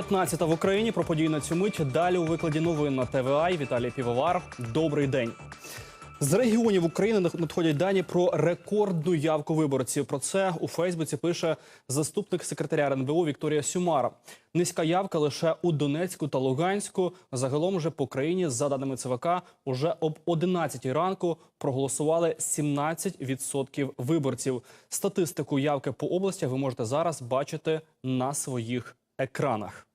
15 в Україні про події на цю мить. Далі у викладі новин на ТВА. Віталій Півовар. Добрий день. З регіонів України надходять дані про рекордну явку виборців. Про це у Фейсбуці пише заступник секретаря РНБО Вікторія Сюмара. Низька явка лише у Донецьку та Луганську. Загалом же по країні, за даними ЦВК, уже об 11 ранку проголосували 17% виборців. Статистику явки по областях ви можете зараз бачити на своїх екранах.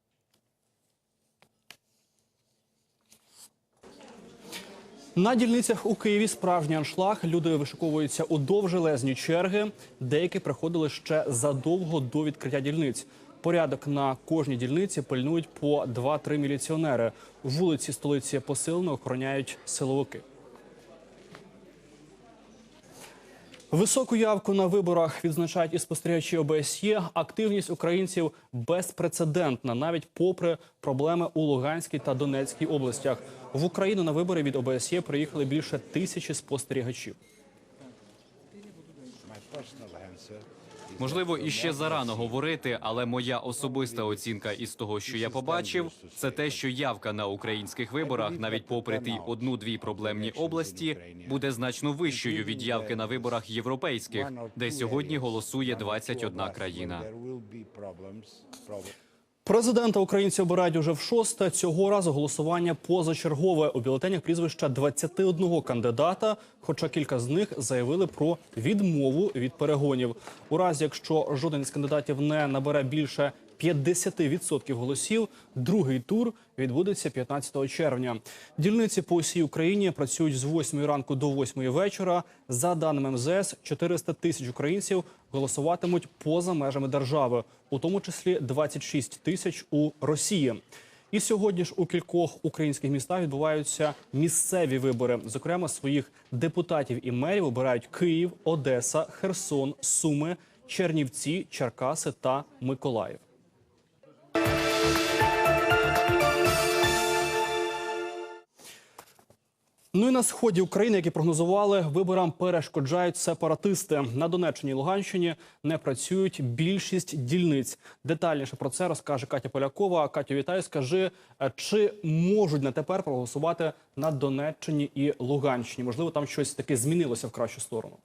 На дільницях у Києві справжній аншлаг. Люди вишиковуються у довжелезні черги. Деякі приходили ще задовго до відкриття дільниць. Порядок на кожній дільниці пильнують по 2-3 міліціонери. Вулиці столиці посилено охороняють силовики. Високу явку на виборах відзначають і спостерігачі ОБСЄ. Активність українців безпрецедентна, навіть попри проблеми у Луганській та Донецькій областях. В Україну на вибори від ОБСЄ приїхали більше тисячі спостерігачів. Можливо, іще зарано говорити, але моя особиста оцінка із того, що я побачив, це те, що явка на українських виборах, навіть попри ті одну-дві проблемні області, буде значно вищою від явки на виборах європейських, де сьогодні голосує 21 країна. Президента українці обирають уже в шосте. Цього разу голосування позачергове. У бюлетенях прізвища 21 кандидата, хоча кілька з них заявили про відмову від перегонів. У разі, якщо жоден з кандидатів не набере більше 50% голосів, другий тур відбудеться 15 червня. Дільниці по усій Україні працюють з 8 ранку до 8 вечора. За даними МЗС, 400 тисяч українців голосуватимуть поза межами держави, у тому числі 26 тисяч у Росії. І сьогодні ж у кількох українських містах відбуваються місцеві вибори. Зокрема, своїх депутатів і мерів обирають Київ, Одеса, Херсон, Суми, Чернівці, Черкаси та Миколаїв. Ну і на сході України, які прогнозували, виборам перешкоджають сепаратисти. На Донеччині і Луганщині не працюють більшість дільниць. Детальніше про це розкаже Катя Полякова. Катю, вітаю. Скажи, е, чи можуть на тепер проголосувати на Донеччині і Луганщині? Можливо, там щось таке змінилося в кращу сторону.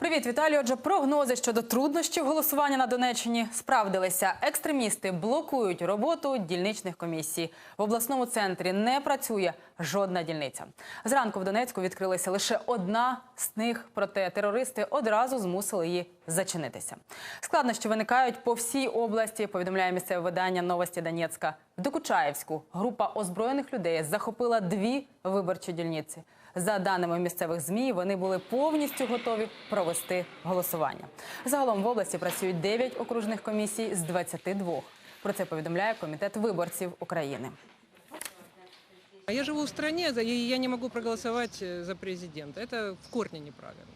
Привіт, Віталій. Отже, прогнози щодо труднощів голосування на Донеччині справдилися. Екстремісти блокують роботу дільничних комісій. В обласному центрі не працює жодна дільниця. Зранку в Донецьку відкрилася лише одна з них, проте терористи одразу змусили її зачинитися. Складнощі виникають по всій області. Повідомляє місцеве видання Новості Донецька. В Докучаєвську група озброєних людей захопила дві виборчі дільниці. За даними місцевих змі, вони були повністю готові провести голосування. Загалом в області працюють 9 окружних комісій з 22. Про це повідомляє комітет виборців України. А Я живу в стране, за- и я не могу проголосовать э, за президента. Это в корне неправильно.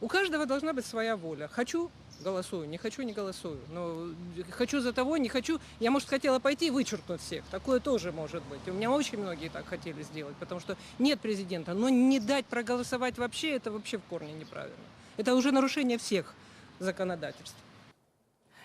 У каждого должна быть своя воля. Хочу – голосую, не хочу – не голосую. Но э, хочу за того, не хочу. Я, может, хотела пойти и вычеркнуть всех. Такое тоже может быть. У меня очень многие так хотели сделать, потому что нет президента. Но не дать проголосовать вообще – это вообще в корне неправильно. Это уже нарушение всех законодательств.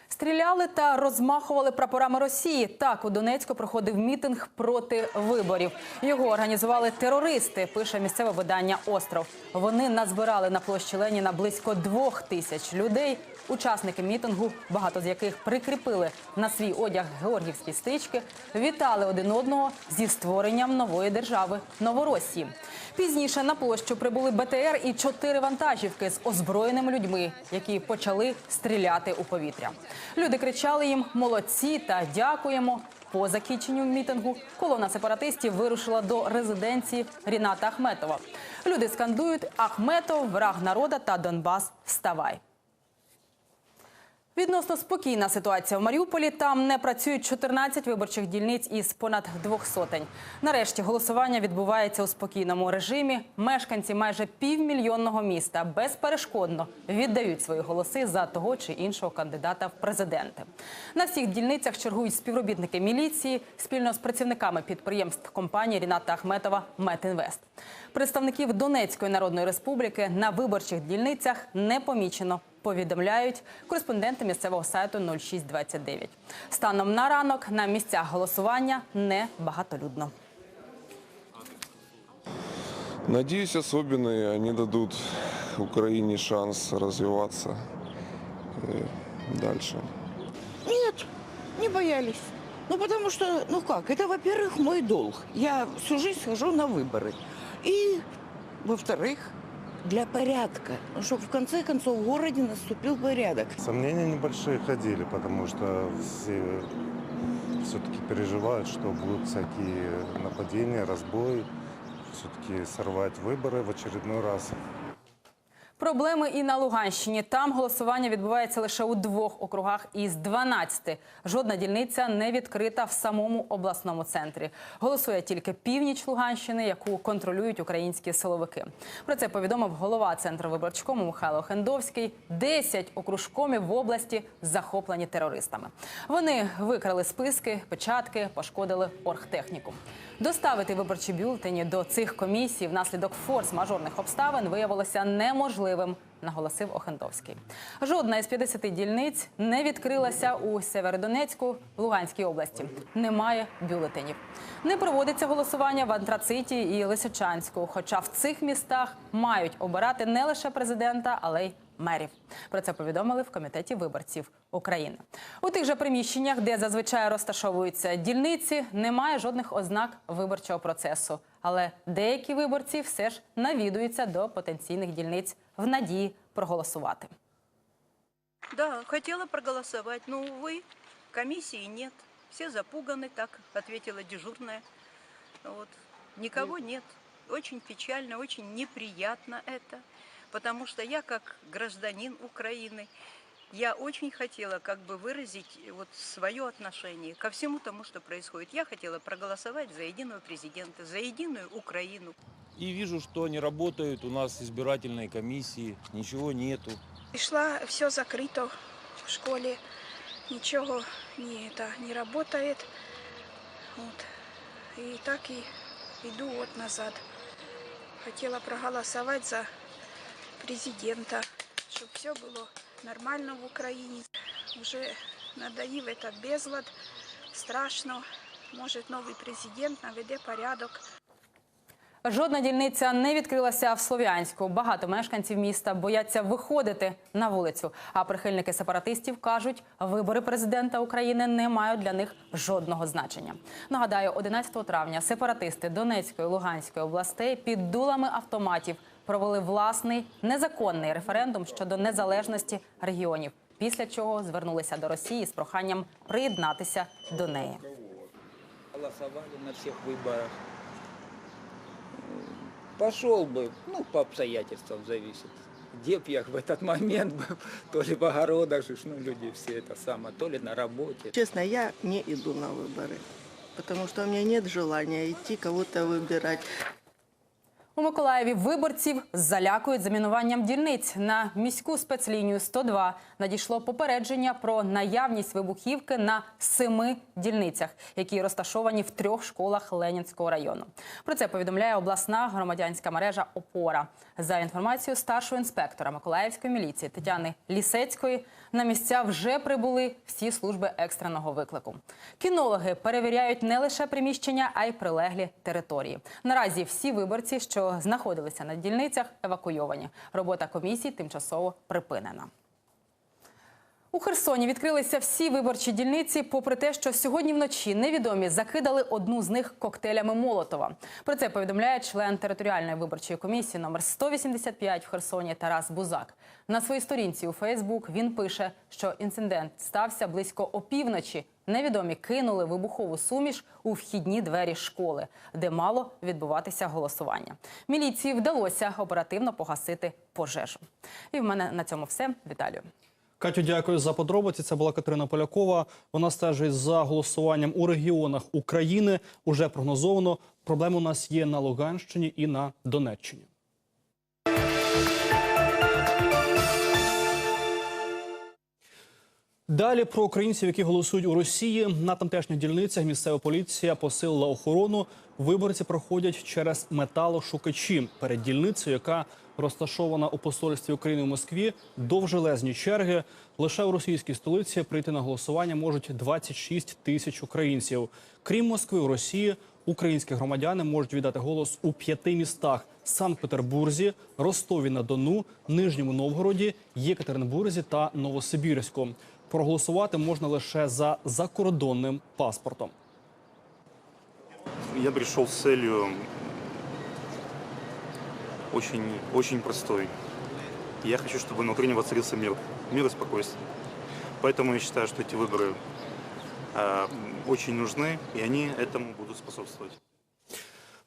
Стріляли та розмахували прапорами Росії. Так у Донецьку проходив мітинг проти виборів. Його організували терористи. Пише місцеве видання Остров. Вони назбирали на площі Леніна близько двох тисяч людей. Учасники мітингу, багато з яких прикріпили на свій одяг георгівські стички, вітали один одного зі створенням нової держави Новоросії. Пізніше на площу прибули БТР і чотири вантажівки з озброєними людьми, які почали стріляти у повітря. Люди кричали їм молодці та дякуємо. По закінченню мітингу колона сепаратистів вирушила до резиденції Ріната Ахметова. Люди скандують Ахметов, враг народа та Донбас. Вставай. Відносно спокійна ситуація в Маріуполі. Там не працюють 14 виборчих дільниць із понад двох сотень. Нарешті голосування відбувається у спокійному режимі. Мешканці майже півмільйонного міста безперешкодно віддають свої голоси за того чи іншого кандидата в президенти. На всіх дільницях чергують співробітники міліції спільно з працівниками підприємств компанії Ріната Ахметова Метінвест. Представників Донецької народної республіки на виборчих дільницях не помічено Повідомляють кореспонденти місцевого сайту 0629. Станом на ранок на місцях голосування не багатолюдно. Надеюсь, особенные они дадут Украине шанс развиваться э, дальше. Нет, не боялись. Ну, потому что, ну как, это, во-первых, мой долг. Я всю жизнь хожу на выборы. И, во-вторых, для порядка. Ну, чтобы в конце концов в городе наступил порядок. Сомнения небольшие ходили, потому что все все-таки переживают, что будут всякие нападения, разбой, все-таки сорвать выборы в очередной раз. Проблеми і на Луганщині. Там голосування відбувається лише у двох округах із 12. Жодна дільниця не відкрита в самому обласному центрі. Голосує тільки північ Луганщини, яку контролюють українські силовики. Про це повідомив голова центру виборчкому Михайло Хендовський. Десять окружкомів в області захоплені терористами. Вони викрали списки, печатки, пошкодили оргтехніку. Доставити виборчі бюлетені до цих комісій внаслідок форс-мажорних обставин виявилося неможливим, наголосив Охендовський. Жодна із 50 дільниць не відкрилася у Северодонецьку, Луганській області. Немає бюлетенів. Не проводиться голосування в Антрациті і Лисичанську. Хоча в цих містах мають обирати не лише президента, але й мерів. Про це повідомили в комітеті виборців України. У тих же приміщеннях, де зазвичай розташовуються дільниці, немає жодних ознак виборчого процесу. Але деякі виборці все ж навідуються до потенційних дільниць в надії проголосувати. Да, хотела проголосовать, но, увы, комиссии нет. Все запуганы, так ответила дежурная. Вот. Никого нет. Очень печально, очень неприятно это, потому что я, как гражданин Украины, я очень хотела как бы выразить вот свое отношение ко всему тому, что происходит. Я хотела проголосовать за единого президента, за единую Украину. И вижу, что они работают, у нас избирательные комиссии, ничего нету. Пришла, все закрыто в школе, ничего не, это, не работает. Вот. И так и иду вот назад. Хотела проголосовать за президента, чтобы все было нормально в Украине. Уже надоев этот безлад, страшно. Может, новый президент наведе порядок. Жодна дільниця не відкрилася в Слов'янську. Багато мешканців міста бояться виходити на вулицю. А прихильники сепаратистів кажуть, вибори президента України не мають для них жодного значення. Нагадаю, 11 травня сепаратисти Донецької Луганської областей під дулами автоматів провели власний незаконний референдум щодо незалежності регіонів. Після чого звернулися до Росії з проханням приєднатися до неї. голосовали на всех выборах Пошел бы, ну, по обстоятельствам зависит. Где б я в этот момент был, то ли в огородах, же ж, ну, люди все это самое, то ли на работе. Честно, я не иду на выборы, потому что у меня нет желания идти кого-то выбирать. Миколаєві виборців залякують замінуванням дільниць. На міську спецлінію 102 надійшло попередження про наявність вибухівки на семи дільницях, які розташовані в трьох школах Ленінського району. Про це повідомляє обласна громадянська мережа Опора. За інформацією старшого інспектора Миколаївської міліції Тетяни Лісецької, на місця вже прибули всі служби екстреного виклику. Кінологи перевіряють не лише приміщення, а й прилеглі території. Наразі всі виборці, що знаходилися на дільницях, евакуйовані. Робота комісії тимчасово припинена. У Херсоні відкрилися всі виборчі дільниці, попри те, що сьогодні вночі невідомі закидали одну з них коктейлями Молотова. Про це повідомляє член територіальної виборчої комісії номер 185 в Херсоні Тарас Бузак. На своїй сторінці у Фейсбук він пише, що інцидент стався близько опівночі. Невідомі кинули вибухову суміш у вхідні двері школи, де мало відбуватися голосування. Міліції вдалося оперативно погасити пожежу. І в мене на цьому все. Віталію. Катю, дякую за подробиці. Це була Катерина Полякова. Вона стежить за голосуванням у регіонах України. Уже прогнозовано. Проблеми у нас є на Луганщині і на Донеччині. Далі про українців, які голосують у Росії на тамтешніх дільницях. Місцева поліція посилила охорону. Виборці проходять через металошукачі перед дільницею, яка розташована у посольстві України в Москві. Довжелезні черги. Лише у російській столиці прийти на голосування можуть 26 тисяч українців. Крім Москви, у Росії українські громадяни можуть віддати голос у п'яти містах: Санкт-Петербурзі, Ростові на Дону, Нижньому Новгороді, Єкатеринбурзі та Новосибірську. Проголосувати можна лише за закордонним паспортом. Я пришел с целью очень, очень простой. Я хочу, чтобы на Украине воцарился мир, мир и спокойствие. Поэтому я считаю, что эти выборы э, очень нужны, и они этому будут способствовать.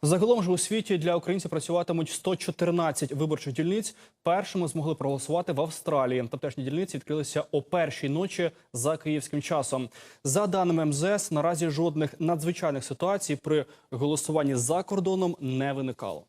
Загалом ж у світі для українців працюватимуть 114 виборчих дільниць. Першими змогли проголосувати в Австралії. Тамтешні дільниці відкрилися о першій ночі за київським часом. За даними МЗС, наразі жодних надзвичайних ситуацій при голосуванні за кордоном не виникало.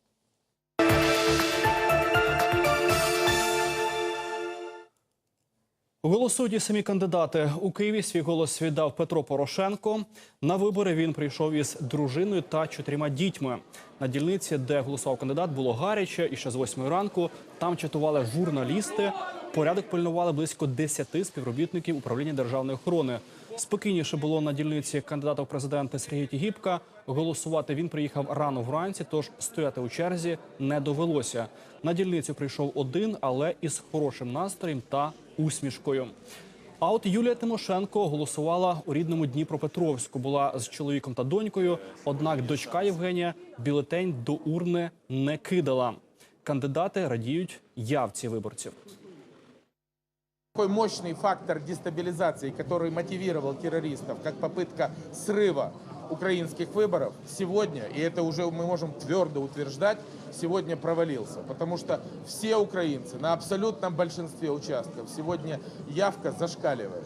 Голосують самі кандидати. У Києві свій голос віддав Петро Порошенко. На вибори він прийшов із дружиною та чотирма дітьми. На дільниці, де голосував кандидат, було гаряче, і ще з восьмої ранку там чатували журналісти. Порядок пильнували близько 10 співробітників управління державної охорони. Спокійніше було на дільниці кандидата в президенти Сергія Тігіпка. Голосувати він приїхав рано вранці, тож стояти у черзі не довелося. На дільницю прийшов один, але із хорошим настроєм та усмішкою. А от Юлія Тимошенко голосувала у рідному Дніпропетровську. Була з чоловіком та донькою. Однак дочка Євгенія бюлетень до урни не кидала. Кандидати радіють явці виборців. Такой мощный фактор дестабилизации, который мотивировал террористов, как попытка срыва украинских выборов, сегодня, и это уже мы можем твердо утверждать, сегодня провалился. Потому что все украинцы на абсолютном большинстве участков сегодня явка зашкаливает.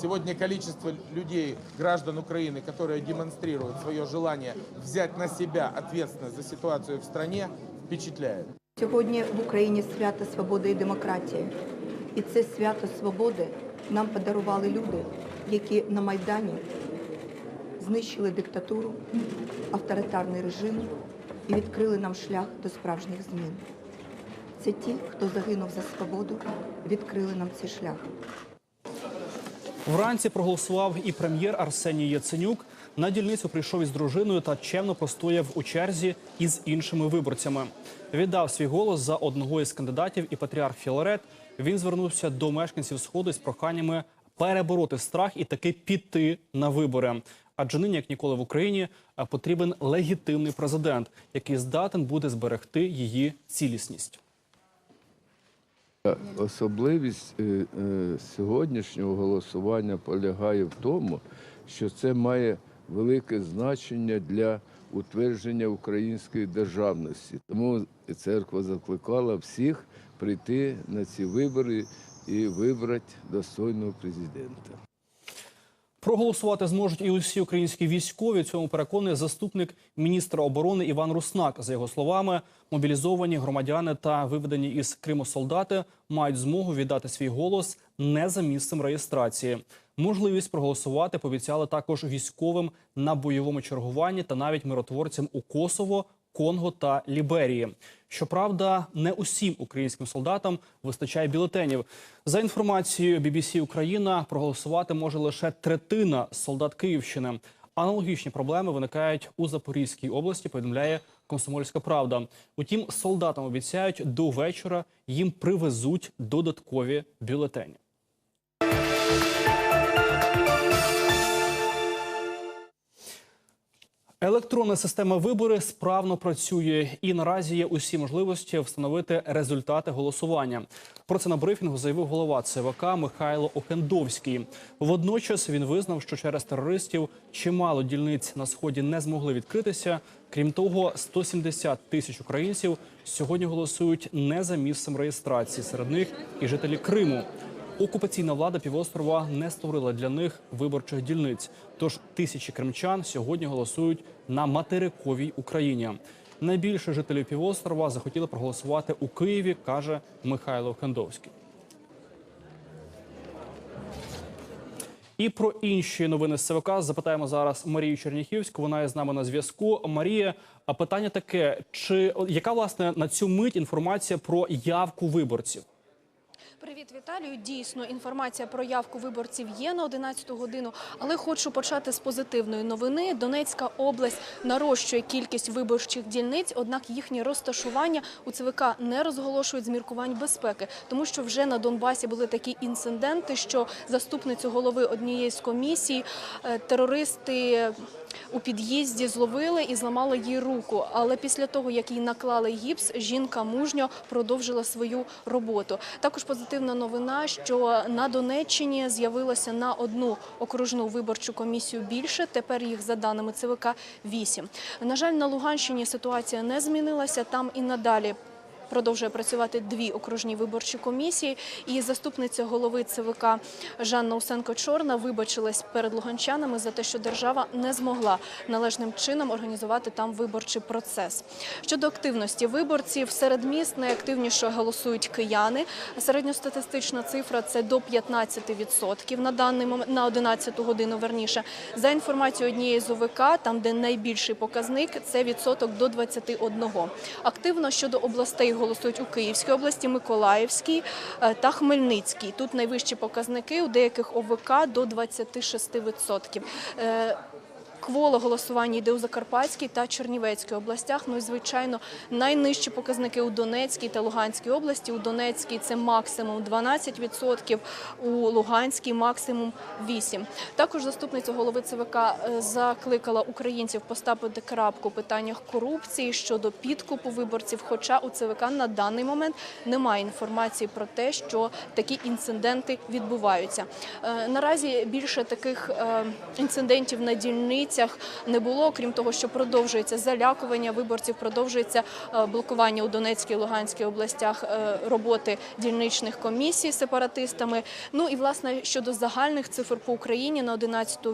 Сегодня количество людей, граждан Украины, которые демонстрируют свое желание взять на себя ответственность за ситуацию в стране, впечатляет. Сьогодні в Україні свято свободи і демократії. І це свято свободи нам подарували люди, які на Майдані знищили диктатуру, авторитарний режим і відкрили нам шлях до справжніх змін. Це ті, хто загинув за свободу, відкрили нам цей шлях. Вранці проголосував і прем'єр Арсеній Яценюк. На дільницю прийшов із дружиною та чемно простояв у черзі із іншими виборцями. Віддав свій голос за одного із кандидатів і патріарх Філарет. Він звернувся до мешканців сходу з проханнями перебороти страх і таки піти на вибори. Адже нині, як ніколи в Україні, е, потрібен легітимний президент, який здатен буде зберегти її цілісність. Особливість е, е, сьогоднішнього голосування полягає в тому, що це має велике значення для утвердження української державності. Тому церква закликала всіх прийти на ці вибори і вибрати достойного президента. Проголосувати зможуть і усі українські військові. Цьому переконує заступник міністра оборони Іван Руснак. За його словами, мобілізовані громадяни та виведені із Криму солдати мають змогу віддати свій голос не за місцем реєстрації. Можливість проголосувати пообіцяли також військовим на бойовому чергуванні та навіть миротворцям у Косово, Конго та Ліберії. Щоправда, не усім українським солдатам вистачає бюлетенів. За інформацією BBC Україна, проголосувати може лише третина солдат Київщини. Аналогічні проблеми виникають у Запорізькій області. Повідомляє Комсомольська правда. Утім, солдатам обіцяють до вечора їм привезуть додаткові бюлетені. Електронна система вибори справно працює і наразі є усі можливості встановити результати голосування. Про це на брифінгу заявив голова ЦВК Михайло Охендовський. Водночас він визнав, що через терористів чимало дільниць на сході не змогли відкритися. Крім того, 170 тисяч українців сьогодні голосують не за місцем реєстрації. Серед них і жителі Криму. Окупаційна влада півострова не створила для них виборчих дільниць. Тож тисячі кримчан сьогодні голосують на материковій Україні. Найбільше жителів півострова захотіли проголосувати у Києві, каже Михайло Хендовський. І про інші новини з ЦВК запитаємо зараз Марію Черніхівську. Вона є з нами на зв'язку. Марія, а питання таке: чи яка власне на цю мить інформація про явку виборців? Привіт, Віталію. Дійсно, інформація про явку виборців є на 11 годину, але хочу почати з позитивної новини. Донецька область нарощує кількість виборчих дільниць, однак їхнє розташування у ЦВК не розголошують з міркувань безпеки, тому що вже на Донбасі були такі інциденти, що заступницю голови однієї з комісій е, терористи у під'їзді зловили і зламали їй руку. Але після того, як їй наклали гіпс, жінка мужньо продовжила свою роботу. Також позитивна новина, що на Донеччині з'явилося на одну окружну виборчу комісію більше. Тепер їх за даними ЦВК 8. На жаль, на Луганщині ситуація не змінилася. Там і надалі продовжує працювати дві окружні виборчі комісії. І заступниця голови ЦВК Жанна Усенко-Чорна вибачилась перед луганчанами за те, що держава не змогла належним чином організувати там виборчий процес. Щодо активності виборців, серед міст найактивніше голосують кияни. Середньостатистична цифра це до 15% на даний момент на 11 годину. Верніше за інформацією однієї з ОВК, там де найбільший показник, це відсоток до 21. Активно щодо областей голосують у Київській області, Миколаївській е, та Хмельницькій. Тут найвищі показники у деяких ОВК до 26%. Кволо голосування йде у Закарпатській та Чернівецькій областях. Ну і звичайно, найнижчі показники у Донецькій та Луганській області. У Донецькій це максимум 12%, у Луганській максимум 8%. Також заступниця голови ЦВК е, закликала українців поставити крапку у питаннях корупції щодо підкупу виборців. Хоча у ЦВК на даний момент немає інформації про те, що такі інциденти відбуваються. Е, Наразі більше таких е, інцидентів на дільницях не було. Крім того, що продовжується залякування виборців, продовжується е, блокування у Донецькій і Луганській областях е, роботи дільничних комісій сепаратистами. Ну і власне щодо загальних цифр по Україні на 11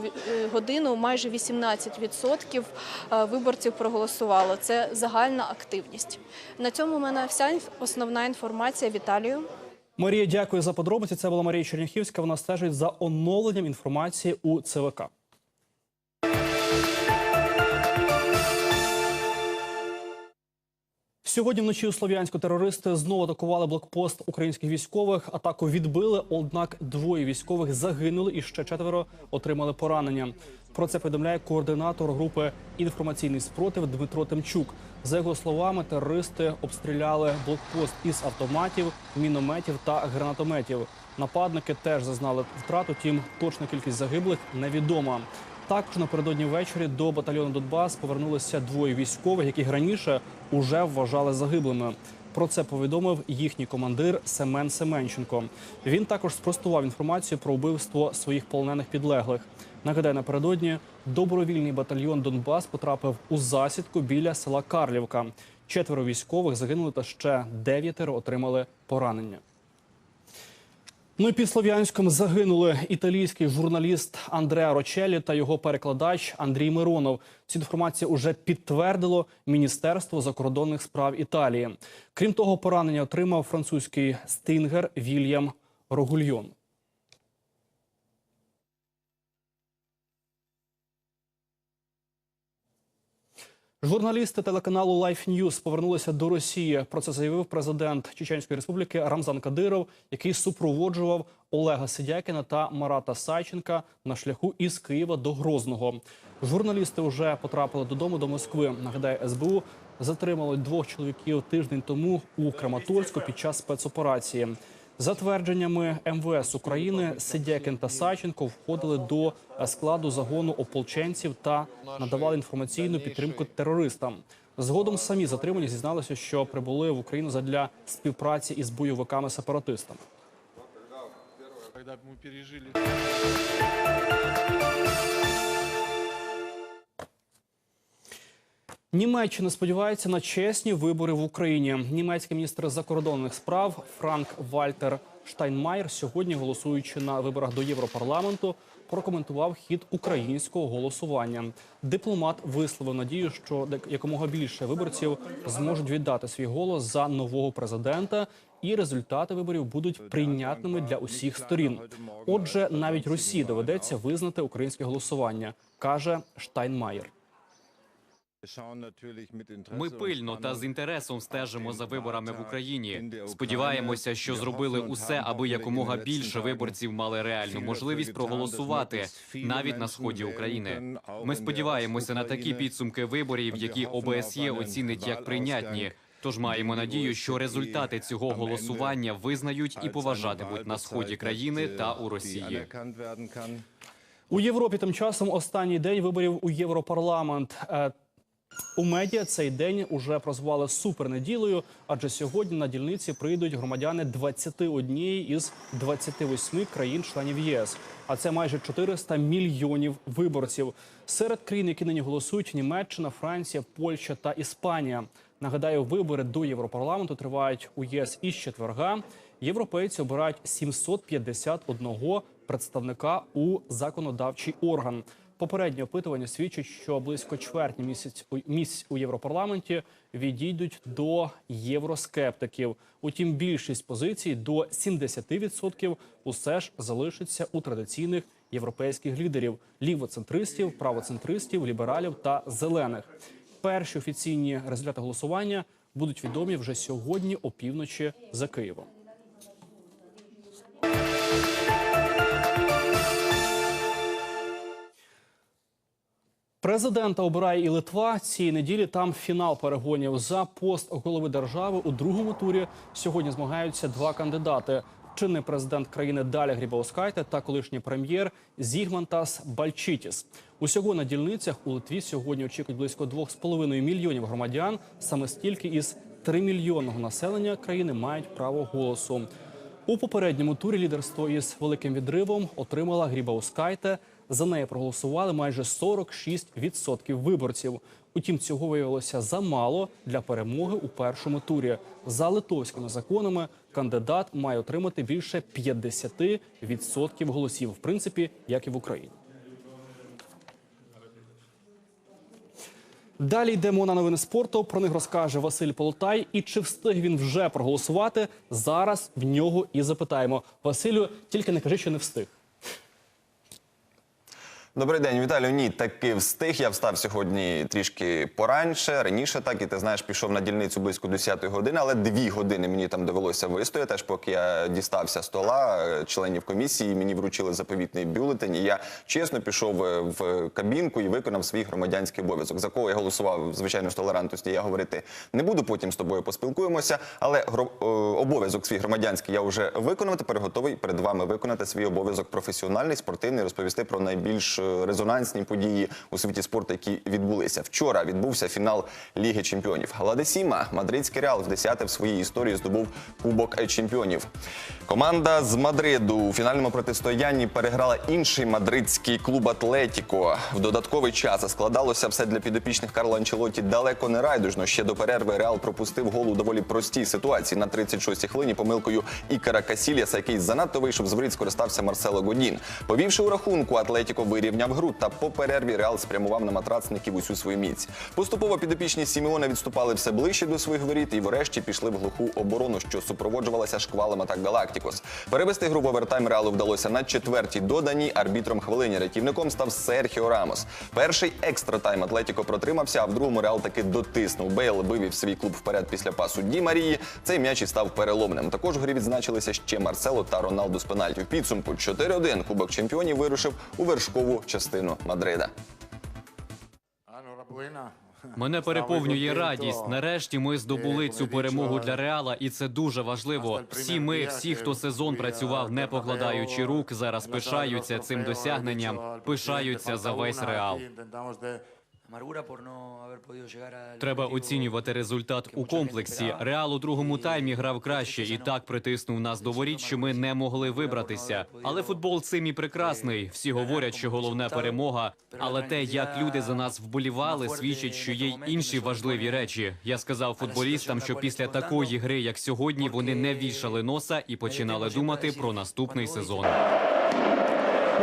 годину майже 18% е, виборців проголосувало. Це загальна активність. На цьому в мене вся основна інформація. Віталію. Марія, дякую за подробиці. Це була Марія Черняхівська. Вона стежить за оновленням інформації у ЦВК. Сьогодні вночі у Слов'янську терористи знову атакували блокпост українських військових. Атаку відбили, однак двоє військових загинули і ще четверо отримали поранення. Про це повідомляє координатор групи інформаційний спротив Дмитро Тимчук. За його словами, терористи обстріляли блокпост із автоматів, мінометів та гранатометів. Нападники теж зазнали втрат, утім точна кількість загиблих невідома. Також напередодні ввечері до батальйону Донбас повернулися двоє військових, яких раніше уже вважали загиблими. Про це повідомив їхній командир Семен Семенченко. Він також спростував інформацію про вбивство своїх полонених підлеглих. Нагадаю, напередодні добровільний батальйон Донбас потрапив у засідку біля села Карлівка. Четверо військових загинули та ще дев'ятеро отримали поранення. Ну і під Слов'янськом загинули італійський журналіст Андреа Рочелі та його перекладач Андрій Миронов. Цю інформацію вже підтвердило Міністерство закордонних справ Італії. Крім того, поранення отримав французький стингер Вільям Рогульйон. Журналісти телеканалу Life News повернулися до Росії. Про це заявив президент Чеченської Республіки Рамзан Кадиров, який супроводжував Олега Сидякіна та Марата Сайченка на шляху із Києва до Грозного. Журналісти вже потрапили додому до Москви. Нагадаю, СБУ затримали двох чоловіків тиждень тому у Краматорську під час спецоперації. За твердженнями МВС України, Сидякін та Саченко входили до складу загону ополченців та надавали інформаційну підтримку терористам. Згодом самі затримані зізналися, що прибули в Україну задля співпраці із бойовиками-сепаратистами. Когда мы пережили Німеччина сподівається на чесні вибори в Україні. Німецький міністр закордонних справ Франк Вальтер Штайнмаєр сьогодні, голосуючи на виборах до Європарламенту, прокоментував хід українського голосування. Дипломат висловив надію, що якомога більше виборців зможуть віддати свій голос за нового президента і результати виборів будуть прийнятними для усіх сторін. Отже, навіть Росії доведеться визнати українське голосування, каже Штайнмаєр. Ми пильно та з інтересом стежимо за виборами в Україні. Сподіваємося, що зробили усе, аби якомога більше виборців мали реальну можливість проголосувати навіть на сході України. Ми сподіваємося на такі підсумки виборів, які ОБСЄ оцінить як прийнятні. Тож маємо надію, що результати цього голосування визнають і поважатимуть на сході країни та у Росії. У Європі тим часом останній день виборів у Європарламент. У медіа цей день уже прозвали супернеділею, адже сьогодні на дільниці прийдуть громадяни 21 із 28 країн-членів ЄС. А це майже 400 мільйонів виборців. Серед країн, які нині голосують, Німеччина, Франція, Польща та Іспанія. Нагадаю, вибори до Європарламенту тривають у ЄС із четверга. Європейці обирають 751 представника у законодавчий орган. Попереднє опитування свідчить, що близько чверті місяць місць у Європарламенті відійдуть до євроскептиків. Утім, більшість позицій до 70% усе ж залишиться у традиційних європейських лідерів: лівоцентристів, правоцентристів, лібералів та зелених. Перші офіційні результати голосування будуть відомі вже сьогодні опівночі за Києвом. Президента обирає і Литва. Цієї неділі там фінал перегонів за пост голови держави у другому турі. Сьогодні змагаються два кандидати: чинний президент країни Даля Грібаускайте та колишній прем'єр Зігмантас Бальчитіс. Усього на дільницях у Литві сьогодні очікують близько 2,5 мільйонів громадян. Саме стільки із 3 мільйонного населення країни мають право голосу. У попередньому турі лідерство із великим відривом отримала Грібаускайте. За неї проголосували майже 46% виборців. Утім, цього виявилося замало для перемоги у першому турі. За литовськими законами кандидат має отримати більше 50% голосів, в принципі, як і в Україні. Далі йдемо на новини спорту. Про них розкаже Василь Полотай. І чи встиг він вже проголосувати? Зараз в нього і запитаємо. Василю, тільки не кажи, що не встиг. Добрий день, Віталію. Ні, таки встиг. Я встав сьогодні трішки пораньше, раніше так, і ти знаєш, пішов на дільницю близько 10 години, але дві години мені там довелося вистояти, аж поки я дістався стола е, членів комісії, мені вручили заповітний бюлетень. І я чесно пішов е, в кабінку і виконав свій громадянський обов'язок. За кого я голосував, звичайно, з толерантності я говорити не буду. Потім з тобою поспілкуємося. Але е, обов'язок свій громадянський я вже виконав. Тепер готовий перед вами виконати свій обов'язок професіональний, спортивний, розповісти про найбільш резонансні події у світі спорту, які відбулися. Вчора відбувся фінал Ліги Чемпіонів. Ладесіма, мадридський реал, в десяте в своїй історії здобув Кубок Чемпіонів. Команда з Мадриду у фінальному протистоянні переграла інший мадридський клуб Атлетіко. В додатковий час складалося все для підопічних Карла Анчелоті далеко не райдужно. Ще до перерви Реал пропустив гол у доволі простій ситуації на 36-й хвилині помилкою Ікара Касіліаса, який занадто вийшов з воріт, скористався Марсело Годін. Повівши у рахунку, Атлетіко вирівняв гру та по перерві Реал спрямував на матрацників усю свою міць. Поступово підопічні Сімеона відступали все ближче до своїх воріт і врешті пішли в глуху оборону, що супроводжувалася шквалом атак Галактикос. Перевести гру в овертайм Реалу вдалося на четвертій доданій арбітром хвилині. Рятівником став Серхіо Рамос. Перший екстра тайм Атлетіко протримався, а в другому Реал таки дотиснув. Бейл вивів свій клуб вперед після пасу Ді Марії. Цей м'яч і став переломним. Також у грі відзначилися ще Марсело та Роналду з пенальті. В підсумку 4-1 Кубок чемпіонів вирушив у вершкову частину Мадрида. Мене переповнює радість. Нарешті ми здобули цю перемогу для Реала, і це дуже важливо. Всі ми, всі, хто сезон працював, не покладаючи рук, зараз пишаються цим досягненням, пишаються за весь Реал. Треба оцінювати результат у комплексі. Реал у другому таймі грав краще і так притиснув нас до воріт, що ми не могли вибратися. Але футбол цим і прекрасний. Всі говорять, що головне перемога. Але те, як люди за нас вболівали, свідчить, що є й інші важливі речі. Я сказав футболістам, що після такої гри, як сьогодні, вони не вішали носа і починали думати про наступний сезон.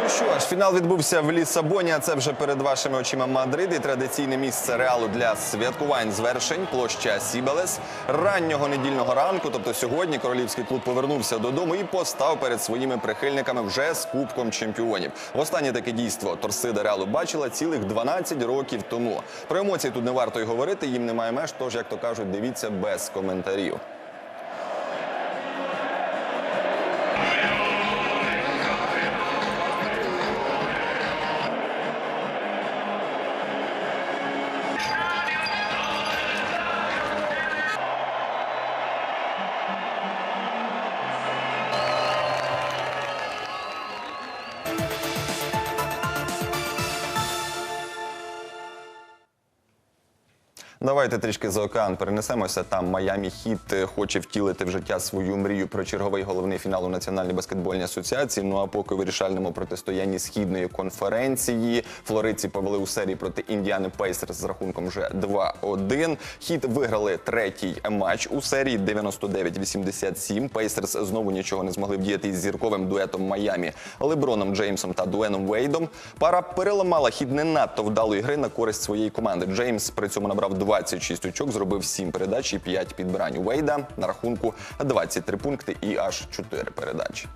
Ну що ж, фінал відбувся в Лісабоні. А це вже перед вашими очима Мадрид і традиційне місце реалу для святкувань звершень. Площа Сібелес. Раннього недільного ранку, тобто сьогодні, королівський клуб повернувся додому і постав перед своїми прихильниками вже з кубком чемпіонів. Останнє таке дійство торсида реалу бачила цілих 12 років тому. Про емоції тут не варто й говорити. Їм немає меж. Тож, як то кажуть, дивіться без коментарів. Давайте трішки за океан перенесемося. Там Майамі Хіт е, хоче втілити в життя свою мрію про черговий головний фінал у Національній баскетбольній асоціації. Ну а поки у вирішальному протистоянні східної конференції флоридці повели у серії проти Індіани Пейсерс з рахунком вже 2-1. Хіт виграли третій матч у серії 99-87. Пейсерс знову нічого не змогли вдіяти із зірковим дуетом Майамі Леброном Джеймсом та Дуеном Вейдом. Пара переламала хід не надто вдалої гри на користь своєї команди. Джеймс при цьому набрав 26 очок, зробив 7 передач і 5 підбирань. У Вейда на рахунку 23 пункти і аж 4 передачі.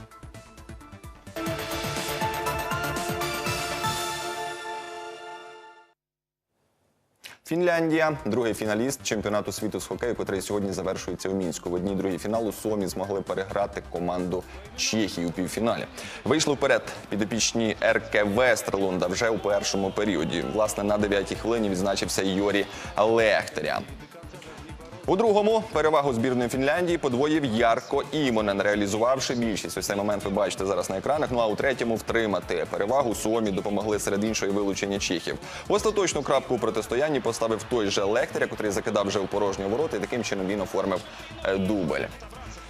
Фінляндія, другий фіналіст чемпіонату світу з хокею, котрий сьогодні завершується у мінську. В одній другій фіналу Сомі змогли переграти команду Чехії у півфіналі. Вийшли вперед підопічні РК Вестерлунда вже у першому періоді. Власне, на 9-й хвилині відзначився Йорі Лехтеря. У другому перевагу збірної Фінляндії подвоїв Ярко Імонен, реалізувавши більшість. Ось цей момент ви бачите зараз на екранах. Ну а у третьому втримати перевагу Суомі допомогли серед іншої вилучення чехів. Остаточну крапку у протистоянні поставив той же Лехтеря, який закидав вже у порожні ворота, і таким чином він оформив е, дубль.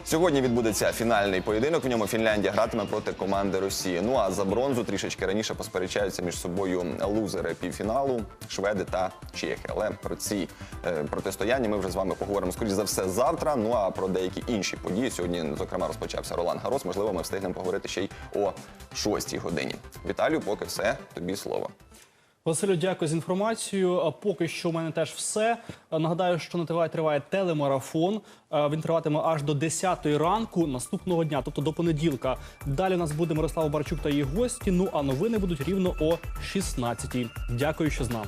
Сьогодні відбудеться фінальний поєдинок. В ньому Фінляндія гратиме проти команди Росії. Ну а за бронзу трішечки раніше посперечаються між собою лузери півфіналу, шведи та чехи. Але про ці е, протистояння ми вже з вами поговоримо скоріш за все завтра. Ну а про деякі інші події сьогодні, зокрема, розпочався Ролан Гарос. Можливо, ми встигнемо поговорити ще й о 6 годині. Віталію, поки все тобі слово. Василю, дякую за інформацію. Поки що у мене теж все. Нагадаю, що на ТВ триває телемарафон. Він триватиме аж до 10 ранку наступного дня, тобто до понеділка. Далі у нас буде Мирослав Барчук та її гості. Ну а новини будуть рівно о 16 Дякую, що з нами.